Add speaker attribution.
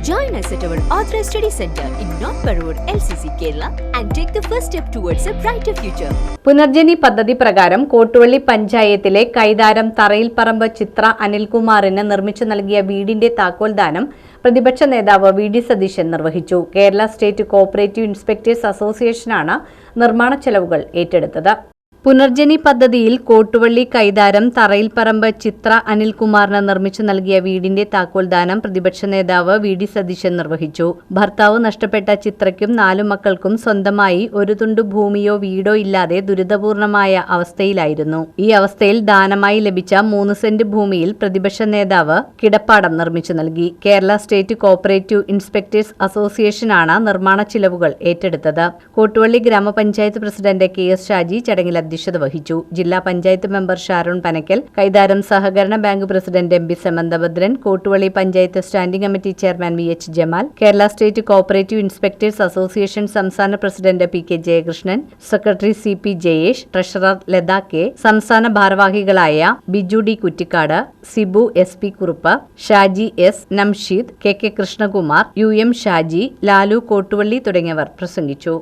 Speaker 1: Join us at our authorized study center in North Parur, LCC, Kerala, and take the first step towards a brighter future.
Speaker 2: Punarjani പദ്ധതി പ്രകാരം കോട്ടുവള്ളി പഞ്ചായത്തിലെ കൈതാരം തറയിൽപ്പറമ്പ് ചിത്ര അനിൽകുമാറിന് നിർമ്മിച്ചു നൽകിയ വീടിന്റെ താക്കോൽദാനം പ്രതിപക്ഷ നേതാവ് വി ഡി സതീശൻ നിർവഹിച്ചു കേരള സ്റ്റേറ്റ് കോഓപ്പറേറ്റീവ് ഇൻസ്പെക്ടേഴ്സ് അസോസിയേഷനാണ് നിർമ്മാണ ചെലവുകൾ ഏറ്റെടുത്തത് പുനർജനി പദ്ധതിയിൽ കോട്ടുവള്ളി കൈതാരം തറയിൽപ്പറമ്പ് ചിത്ര അനിൽകുമാറിന് നിർമ്മിച്ചു നൽകിയ വീടിന്റെ താക്കോൽദാനം പ്രതിപക്ഷ നേതാവ് വി. ഡി. സതീശൻ നിർവഹിച്ചു. ഭർത്താവ് നഷ്ടപ്പെട്ട ചിത്രയ്ക്കും നാലു മക്കൾക്കും സ്വന്തമായി ഒരു തുണ്ടു ഭൂമിയോ വീടോ ഇല്ലാതെ ദുരിതപൂർണമായ അവസ്ഥയിലായിരുന്നു. ഈ അവസ്ഥയിൽ ദാനമായി ലഭിച്ച മൂന്ന് സെന്റ് ഭൂമിയിൽ പ്രതിപക്ഷ നേതാവ് കിടപ്പാടം നിർമ്മിച്ചു നൽകി. കേരള സ്റ്റേറ്റ് കോഓപ്പറേറ്റീവ് ഇൻസ്പെക്ടേഴ്സ് അസോസിയേഷനാണ് നിർമ്മാണ ചിലവുകൾ ഏറ്റെടുത്തത്. കോട്ടുവള്ളി ഗ്രാമപഞ്ചായത്ത് പ്രസിഡന്റ് കെ. എസ്. ഷാജി ചടങ്ങിൽ അധ്യക്ഷത വഹിച്ചു. ജില്ലാ പഞ്ചായത്ത് മെമ്പർ ഷാരോൺ പനക്കൽ കൈതാരം സഹകരണ bank president M P Samanthabhadran Kottuvally panchayat standing committee chairman V H Jamal Kerala state cooperative inspectors association സംസ്ഥാന president P K Jayakrishnan secretary C P Jayesh treasurer Latha K സംസ്ഥാന ഭാരവാഹികളായ Biju D Kuttikkad Sibu S P Kurup Shaji S Namsheed K K Krishnakumar U M Shaji Lalu Kottuvally തുടങ്ങിയവർ പ്രസംഗിച്ചു.